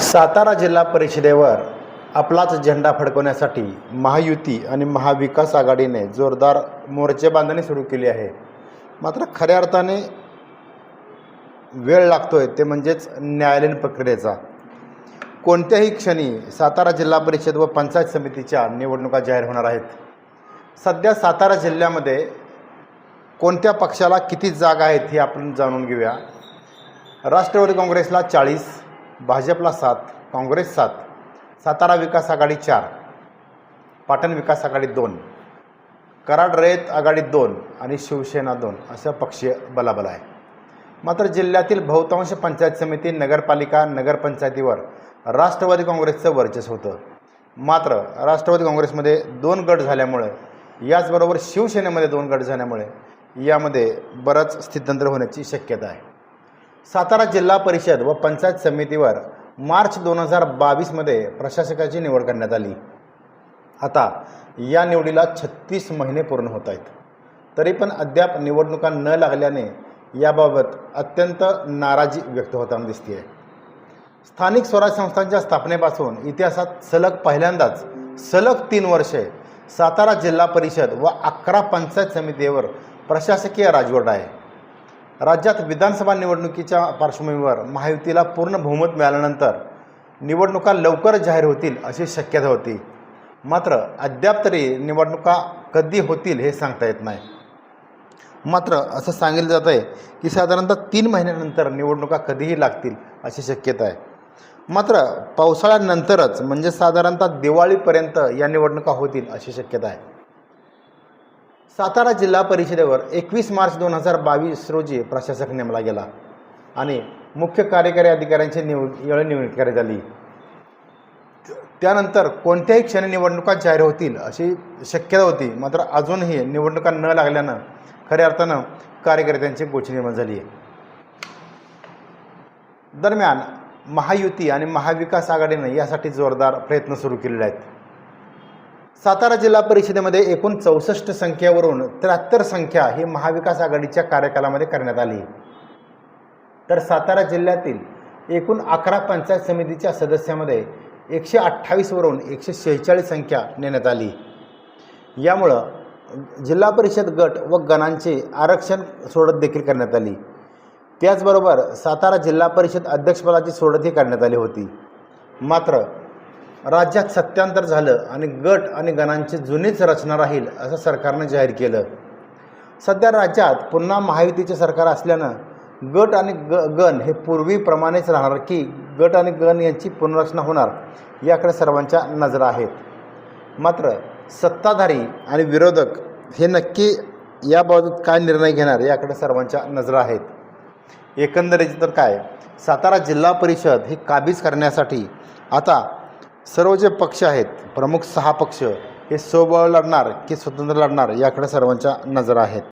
सातारा जिल्हा परिषदेवर आपलाच झेंडा फडकवण्यासाठी महायुती आणि महाविकास आघाडीने जोरदार मोर्चे बांधणी सुरू केली आहे. मात्र खऱ्या अर्थाने वेळ लागतोय ते म्हणजेच न्यायालयीन प्रक्रियेचा. कोणत्याही क्षणी सातारा जिल्हा परिषद व पंचायत समितीच्या निवडणुका जाहीर होणार आहेत. सध्या सातारा जिल्ह्यामध्ये कोणत्या पक्षाला किती जागा आहेत हे आपण जाणून घेऊया. राष्ट्रवादी काँग्रेसला चाळीस भाजपला सात काँग्रेस सात सातारा विकास आघाडी चार पाटण विकास आघाडी दोन कराड रयत आघाडी दोन आणि शिवसेना दोन असं पक्षीय बलाबल आहे. मात्र जिल्ह्यातील बहुतांश पंचायत समिती नगरपालिका नगरपंचायतीवर राष्ट्रवादी काँग्रेसचं वर्चस्व होतं. मात्र राष्ट्रवादी काँग्रेसमध्ये दोन गट झाल्यामुळे याचबरोबर शिवसेनेमध्ये दोन गट झाल्यामुळे यामध्ये बरंच स्थितंत्र होण्याची शक्यता आहे. सातारा जिल्हा परिषद व पंचायत समितीवर मार्च दोन हजार बावीसमध्ये प्रशासकाची निवड करण्यात आली. आता या निवडीला छत्तीस महिने पूर्ण होत आहेत. तरी पण अद्याप निवडणुका न लागल्याने याबाबत अत्यंत नाराजी व्यक्त होताना दिसते आहे स्थानिक स्वराज संस्थांच्या स्थापनेपासून इतिहासात सलग पहिल्यांदाच सलग तीन वर्षे सातारा जिल्हा परिषद व अकरा पंचायत समितीवर प्रशासकीय राजवट आहे. राज्यात विधानसभा निवडणुकीच्या पार्श्वभूमीवर महायुतीला पूर्ण बहुमत मिळाल्यानंतर निवडणुका लवकर जाहीर होतील अशी शक्यता होती. मात्र अद्याप तरी निवडणुका कधी होतील हे सांगता येत नाही. मात्र असं सांगितलं जात आहे की साधारणतः तीन महिन्यानंतर निवडणुका कधीही लागतील अशी शक्यता आहे. मात्र पावसाळ्यानंतरच म्हणजे साधारणतः दिवाळीपर्यंत या निवडणुका होतील अशी शक्यता आहे. सातारा जिल्हा परिषदेवर एकवीस मार्च दोन हजार बावीस रोजी प्रशासक नेमला गेला आणि मुख्य कार्यकारी अधिकाऱ्यांची निवड वेळ निवड करण्यात आली. त्यानंतर कोणत्याही क्षणी निवडणुका जाहीर होतील अशी शक्यता होती मात्र अजूनही निवडणुका न लागल्यानं खऱ्या अर्थानं कार्यकर्त्यांची गोची निर्माण झाली आहे. दरम्यान महायुती आणि महाविकास आघाडीनं यासाठी जोरदार प्रयत्न सुरू केलेले आहेत. सातारा जिल्हा परिषदेमध्ये एकूण चौसष्ट संख्येवरून त्र्याहत्तर संख्या ही महाविकास आघाडीच्या कार्यकालामध्ये करण्यात आली. तर सातारा जिल्ह्यातील एकूण अकरा पंचायत समितीच्या सदस्यामध्ये एकशे अठ्ठावीसवरून एकशे शेहेचाळीस संख्या नेण्यात आली. यामुळं जिल्हा परिषद गट व गणांचे आरक्षण सोडत देखील करण्यात आली. त्याचबरोबर सातारा जिल्हा परिषद अध्यक्षपदाची सोडतही करण्यात आली होती. मात्र राज्यात सत्यांतर झालं आणि गट आणि गणांची जुनीच रचना राहील असं सरकारनं जाहीर केलं. सध्या राज्यात पुन्हा महायुतीचे सरकार असल्यानं गट आणि ग गण हे पूर्वीप्रमाणेच राहणार की गट आणि गण यांची पुनर्रचना होणार याकडे सर्वांच्या नजरा आहेत. मात्र सत्ताधारी आणि विरोधक हे नक्की याबाबत काय निर्णय घेणार याकडे सर्वांच्या नजरा आहेत. एकंदरीत तर काय सातारा जिल्हा परिषद ही काबीज करण्यासाठी आता सर्व जे पक्ष आहेत प्रमुख सहा पक्ष हे सोबळ लढणार की स्वतंत्र लढणार याकडे सर्वांच्या नजर आहेत.